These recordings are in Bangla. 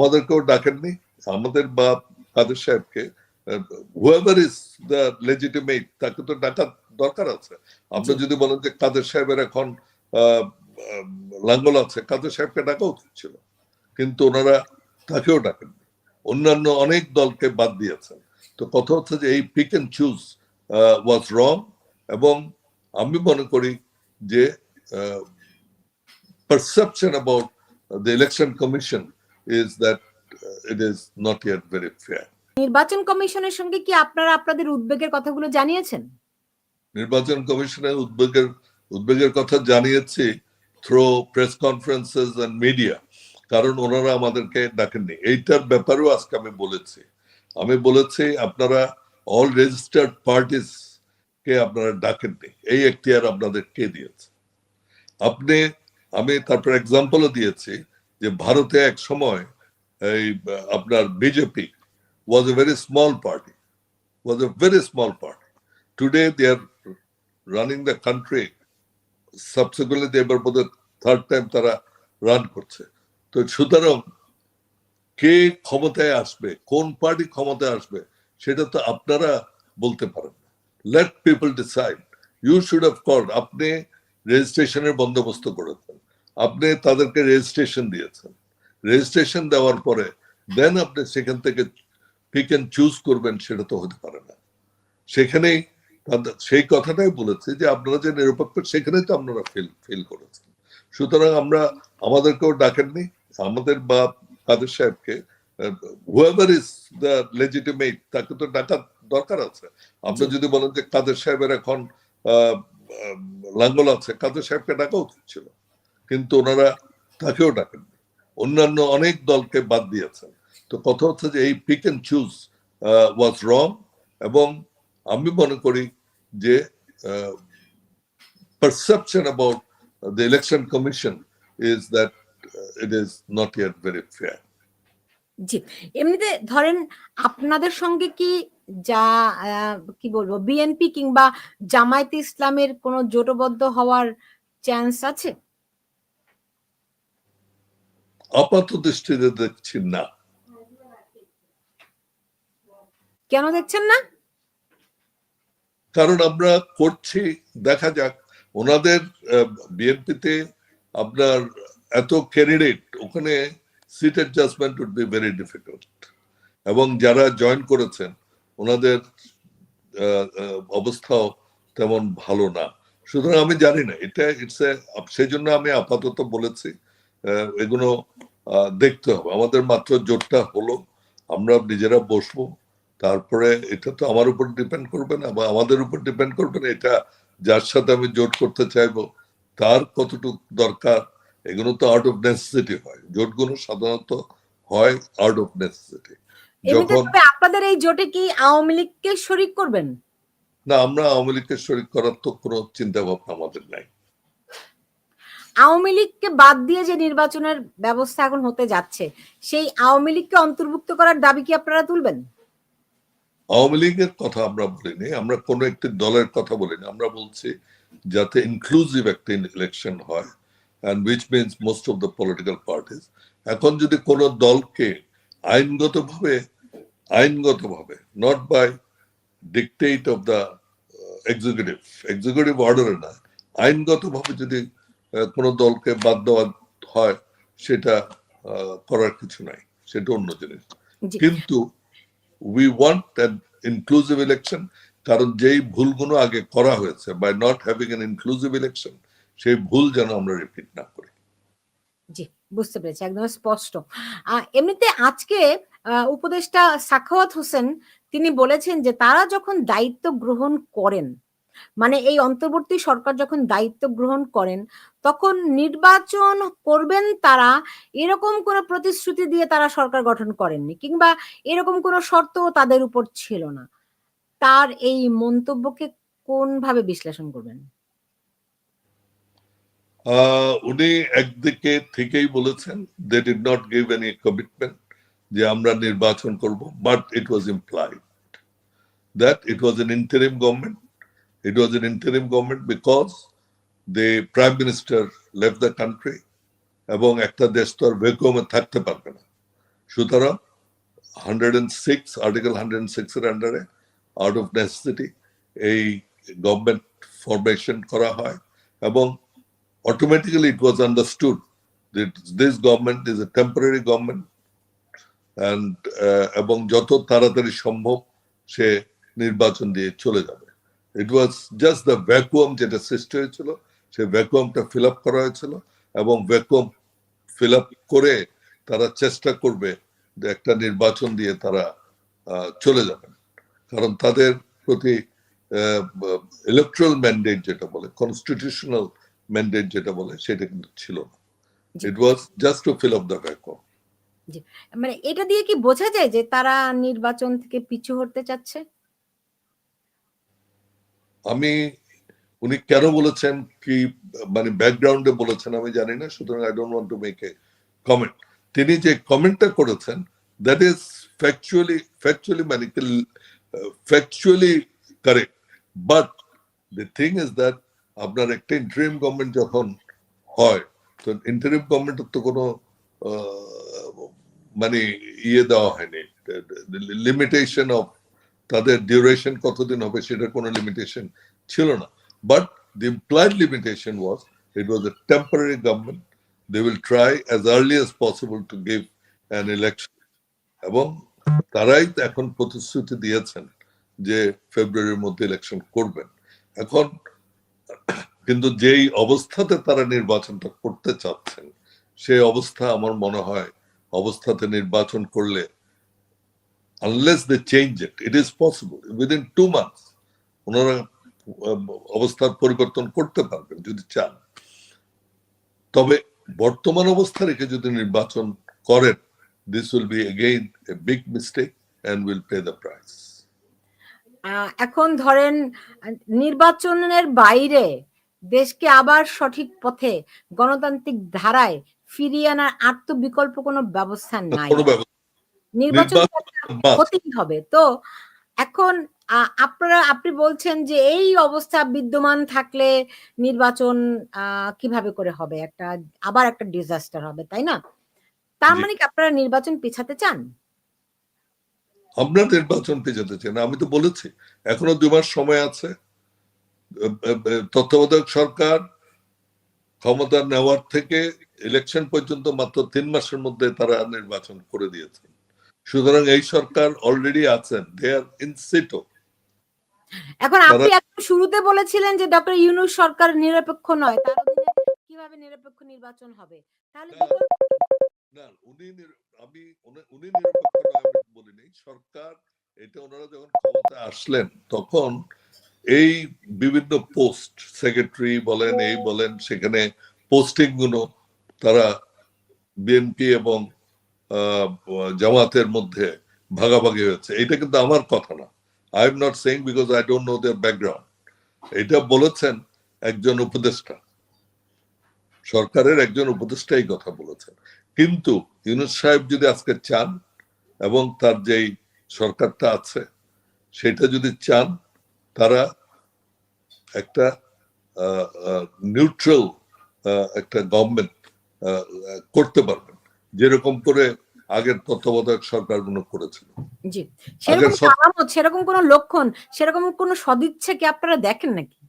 আমাদেরকেও ডাকেননি আমাদের বা কাদের সাহেবকে হুয়েভার ইজ দ্য লেজিটিমেট তাকে তো ডাকার দরকার আছে। আপনি যদি বলেন যে কাদের সাহেবের এখন লাঙ্গল আছে কাদের সাহেবকে ডাকা উচিত ছিল? কিন্তু ওনারা তাকেও ডাকেননি। অন্যান্য অনেক দলকে বাদ দিয়েছেন। তো কথা হচ্ছে যে এই pick and choose was wrong এবং আমি মনে করি যে about uh, the election commission is that uh, it is not yet very fair. নির্বাচন কমিশনের সঙ্গে কি আপনারা আপনাদের উদ্বেগের কথাগুলো জানিয়েছেন? নির্বাচন কমিশনের উদ্বেগের উদ্বেগের কথা জানিয়েছি through press conferences and media কারণ ওনারা আমাদেরকে ডাকেননি। এইটার ব্যাপারেও আজকে আমি বলেছি। আমি বলেছি আপনারা অল রেজিস্টার্ড পার্টিস কে আপনারা ডাকেননি। এই এখতিয়ার আপনাদের কে দিয়েছে? আপনি আমি তারপর এক্সাম্পলও দিয়েছি। যে ভারতে এক সময় এই, আপনার BJP was a very small party was a very small party today they are running the country subsequently এবার বোধহয় থার্ড টাইম তারা রান করছে। তো সুতরাং কে ক্ষমতায় আসবে, কোন পার্টি ক্ষমতায় আসবে, সেটা তো আপনারা বলতে পারেন let people decide you should have call আপনি রেজিস্ট্রেশনের বন্দোবস্ত করেছেন। আপনি তাদেরকে রেজিস্ট্রেশন দিয়েছেন। রেজিস্ট্রেশন দেওয়ার পরে দেন আপনি সেখান থেকে পিক এন্ড চুজ করবেন সেটা তো হতে পারে না। সেখানেই সেই কথাটাই বলেছে যে আপনারা যে নিরপেক্ষ সেখানেই তো আপনারা ফিল ফিল করেছেন। সুতরাং আমরা আমাদেরকেও ডাকেননি আমাদের বা কাদের সাহেবকে হুয়েভার ইজ দ্য লেজিটিমেট তাকে তো ডাকার দরকার আছে। আপনি যদি বলেন যে কাদের সাহেবের এখন লাঙ্গল আছে কাদের সাহেবকে ডাকা উচিত ছিল। কিন্তু ওনারা তাকেও ডাকেননি। অন্যান্য অনেক দলকে বাদ দিয়েছেন। তো কথা হচ্ছে যে এই pick and choose was wrong এবং আমি মনে করি যে perception about the election commission is that it is not yet very fair জি, এমনিতে ধরেন আপনাদের সঙ্গে কি যা কি বলব বিএনপি কিংবা জামায়াতে ইসলামের কোনো জোটবদ্ধ হওয়ার চান্স আছে? আপাত দৃষ্টিতে দেখছি না। কেন দেখছেন না? কারণ আমরা করছি দেখা যাক। ওনাদের বিএনপিতে আপনার এত ক্যান্ডিডেট ওখানে seat adjustment would be very difficult এবং যারা জয়েন করেছেন ওনাদের অবস্থাও তেমন ভালো না। সুতরাং আমি জানি না এটা ইটস এ সেই জন্য আমি আপাতত বলেছি এগুলো দেখতে হবে। আমাদের মাত্র জোটটা হলো আমরা নিজেরা বসবো। তারপরে এটা তো আমার উপর ডিপেন্ড করবে না বা আমাদের উপর ডিপেন্ড করবে না এটা যার সাথে আমি জোট করতে চাইব তার কতটুকু দরকার এগুলো তো আউট অফ নেসেসিটি হয়। জোটগুলো সাধারণত হয় আউট অফ নেসেসিটি যখন আপনাদের এই জোটে কি আওয়ামী লীগকে শরিক করবেন? না আমরা আওয়ামী লীগকে শরিক করার তো কোনো চিন্তা ভাবনা আমাদের নাই। আওয়ামী লীগকে বাদ দিয়ে যে নির্বাচনের ব্যবস্থা এখন হতে যাচ্ছে, সেই আওয়ামী লীগকে অন্তর্ভুক্ত করার দাবি কি আপনারা তুলবেন? আওয়ামী লীগের কথা আমরা বলিনি, আমরা কোনো একটি দলের কথা বলিনি। আমরা বলছি যাতে ইনক্লুসিভ একটা ইলেকশন হয় and which means most of the political parties এখন যদি কোনো দলকে আইনগতভাবে আইনগতভাবে not by dictate of the executive executive অর্ডারে না, আইনগতভাবে যদি কোনো দলকে বাদ দেওয়া হয় সেটা করার কিছু নাই। সেটা অন্য জিনিস। কিন্তু উই ওয়ান্ট ইনক্লুসিভ ইলেকশন কারণ যেই ভুলগুলো আগে করা হয়েছে by not having an inclusive election সেই ভুল যেন আমরা রিপিট না করি। জি বুঝতে পেরেছি একদম স্পষ্ট। এমনিতে আজকে উপদেষ্টা সাখাওয়াত হোসেন তিনি বলেছেন যে তারা যখন দায়িত্ব গ্রহণ করেন মানে এই অন্তর্বর্তী সরকার যখন দায়িত্ব গ্রহণ করেন, তখন নির্বাচন করবেন তারা এরকম কোনো প্রতিশ্রুতি দিয়ে তারা সরকার গঠন করেননি কিংবা এরকম কোনো শর্তও তাদের উপর ছিল না। তার এই মন্তব্যকে কোন ভাবে বিশ্লেষণ করবেন? উনি একদিকে থেকেই বলেছেন they did not give any commitment যে আমরা নির্বাচন করব but it was implied that it was an interim government it was an interim government because the prime minister left the country এবং একটা দেশ তো আর ভ্যাকুয়ামে থাকতে পারবে না সুতরাং hundred and six article hundred and six এর আন্ডারে আউট অফ নেসেসিটি এই গভর্নমেন্ট ফরমেশন করা হয় এবং automatically it was understood that this government is a temporary government. And uh, এবং যত তাড়াতাড়ি সম্ভব সে নির্বাচন দিয়ে চলে যাবে it was just the vacuum যেটা সৃষ্টি হয়েছিল। সেই ভ্যাকুয়ামটা ফিল আপ করা হয়েছিল এবং ভ্যাকুয়াম ফিল আপ করে তারা চেষ্টা করবে যে একটা নির্বাচন দিয়ে তারা চলে যাবেন। কারণ তাদের প্রতি ইলেকট্রাল ম্যান্ডেট যেটা বলে কনস্টিটিউশনাল ম্যান্ডেট যেটা বলে সেটা কিন্তু ছিল না। It was just to fill up the vacuum মানে এটা দিয়ে কি বোঝা যায় যে তারা নির্বাচন থেকে পিছু হটতে চাচ্ছে? আমি, উনি কেন বলেছেন কি মানে ব্যাকগ্রাউন্ডে বলেছেন আমি জানি না, সুতরাং I don't want to make a comment তিনি যে কমেন্টটা করেছেন দ্যাট ইজ ফ্যাকচুয়ালি ফ্যাকচুয়ালি মানে factually correct but the thing is that আপনার একটা ইন্টারিম গভর্নমেন্ট যখন হয়, তো ইন্টারিম গভর্নমেন্টের তো কোনো মানে ইয়ে দেওয়া হয়নি লিমিটেশন অফ তাদের ডিউরেশন কতদিন হবে সেটার কোনো লিমিটেশন ছিল না। But the implied limitation was, it was a temporary government. They will try as early as possible to give an election. এবং তারাই এখন প্রতিশ্রুতি দিয়েছেন যে ফেব্রুয়ারির মধ্যে ইলেকশন করবেন। এখন কিন্তু যেই অবস্থাতে তারা নির্বাচনটা করতে চাচ্ছেন, সেই অবস্থা আমার মনে হয় অবস্থাতে নির্বাচন করলে unless they change it. It is possible. Within two months ওনারা অবস্থার পরিবর্তন করতে পারবেন যদি চান। তবে বর্তমান অবস্থা রেখে যদি নির্বাচন করেন this will be again a big mistake and will pay the price এখন ধরেন নির্বাচনের বাইরে দেশকে আবার সঠিক পথে গণতান্ত্রিক ধারায় ফিরিয়ে আনার আর তো বিকল্প কোনো ব্যবস্থা নাই। কোনো ব্যবস্থা নির্বাচন হতেই হবে। তো এখন আপনারা আপনি বলছেন যে এই অবস্থা বিদ্যমান থাকলে নির্বাচন কীভাবে করে হবে? একটা আবার একটা ডিজাস্টার হবে তাই না? তার মানে কি আপনারা নির্বাচন পিছাতে চান? আমরা নির্বাচন পেছাতে চাই না আমি তো বলেছি। এখনও দুই মাস সময় আছে। তত্ত্বাবধায়ক সরকার ক্ষমতা নেওয়ার থেকে ইলেকশন পর্যন্ত মাত্র তিন মাসের মধ্যে তারা নির্বাচন করে দিয়েছেন সুতরাং এই সরকার অলরেডি আছেন। দে আর ইন সিটো এখন আপনি একদম শুরুতে বলেছিলেন যে ডক্টর ইউনুস সরকার নিরপেক্ষ নয় তার অধীনে কীভাবে নিরপেক্ষ নির্বাচন হবে? তাহলে না। উনি আমি উনি- নিরপেক্ষ নয় আমি বলিনি। সরকার এটা ওনারা যখন ক্ষমতায় আসলেন তখন এই বিভিন্ন পোস্ট সেক্রেটারি বলেন এই বলেন সেখানে পোস্টিংগুলো তারা বিএনপি এবং জামাতের মধ্যে ভাগাভাগি হয়েছে। এটা কিন্তু আমার কথা না। I am not saying because I don't know their background এটা বলেছেন একজন উপদেষ্টা। সরকারের একজন উপদেষ্টা এই কথা বলেছেন। কিন্তু ইউনুস সাহেব যদি আজকে চান এবং তার যেই সরকারটা আছে, সেটা যদি চান, তারা একটা নিউট্রাল একটা গভর্নমেন্ট করতে পারবেন। যেরকম করে আগের তত্ত্বাবধায়ক সরকারগুলো করেছিল। জি। সেরকম সব- সেরকম কোনো লক্ষণ সেরকম কোনো সদিচ্ছা কি আপনারা দেখেন নাকি?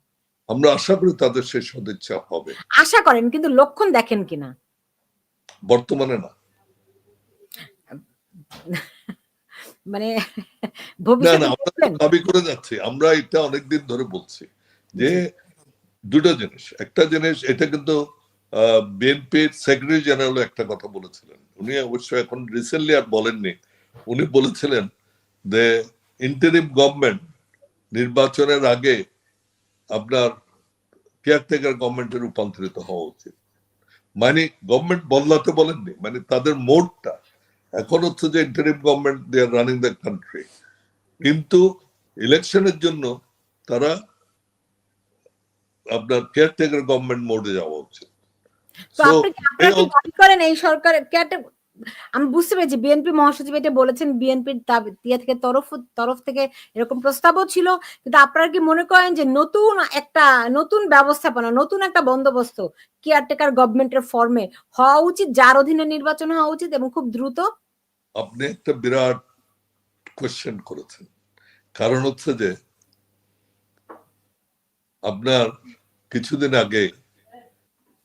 আমরা আশা করি তাদের সেই সদিচ্ছা হবে। আশা করেন কিন্তু লক্ষণ দেখেন কিনা? বর্তমানে না। মানে? দাবি করে যাচ্ছি। আমরা এটা অনেকদিন ধরে বলছি যে দুটো জিনিস। একটা জিনিস এটা কিন্তু বিএনপির সেক্রেটারি জেনারেল একটা কথা বলেছিলেন। উনি অবশ্য এখন রিসেন্টলি আর বলেননি। উনি বলেছিলেন যে ইন্টারিম গভর্নমেন্ট নির্বাচনের আগে আপনার কেয়ারটেকার গভর্নমেন্টে রূপান্তরিত হওয়া উচিত। মানে গভর্নমেন্ট বদলাতে বলেননি মানে তাদের মোডটা। এখন হচ্ছে যে interim government they are running the country কিন্তু ইলেকশনের জন্য তারা আপনার কেয়ারটেকার গভর্নমেন্ট মোডে যাওয়া উচিত। তো আপনি দাবি করেন এই সরকার আমি বুঝতে পেরেছি বিএনপি মহাসচিব এটা বলেছেন বিএনপির ইয়ে থেকে তরফ তরফ থেকে এরকম প্রস্তাবও ছিল। কিন্তু আপনারা কি মনে করেন যে নতুন একটা নতুন ব্যবস্থাপনা নতুন একটা বন্দোবস্ত কেয়ারটেকার গভর্নমেন্টের ফর্মে হওয়া উচিত যার অধীনে নির্বাচন হওয়া উচিত এবং খুব দ্রুত? আপনি একটা বিরাট কোশ্চেন করেছেন। কারণ হচ্ছে যে আপনার কিছুদিন আগে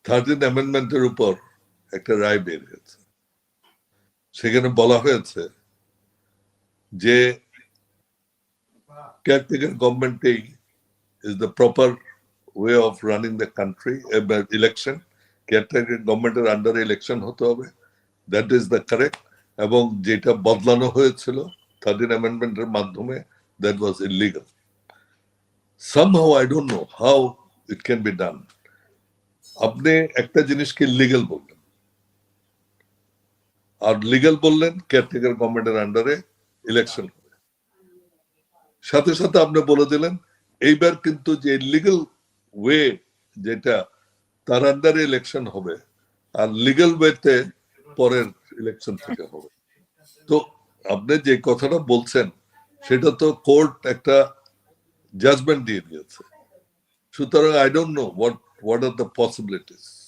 থার্টিন অ্যামেন্ডমেন্টের উপর একটা রায় বের হয়েছে। সেখানে বলা হয়েছে যে caretaker গভর্নমেন্টেই is the proper way of running the country election caretaker গভর্নমেন্টের আন্ডারে ইলেকশন হতে হবে। দ্যাট ইজ দ্য কারেক্ট এবং যেটা বদলানো হয়েছিল থার্টিন অ্যামেন্ডমেন্টের মাধ্যমে that was illegal somehow, I don't know how it can be done. আপনি একটা জিনিসকে লিগেল বললেন। আর লিগেল বললেন কেয়ারটেকার গভর্নমেন্টের আন্ডারে ইলেকশন হবে। সাথে সাথে আপনি বলে দিলেন, এইবার কিন্তু যে লিগেল ওয়ে যেটা, তার আন্ডারে ইলেকশন হবে, আর লিগেল ওয়েতে পরের ইলেকশন থেকে হবে। তো আপনি যে কথাটা বলছেন, সেটা তো কোর্ট একটা জাজমেন্ট দিয়ে দিয়েছে। সুতরাং I don't know what what are the possibilities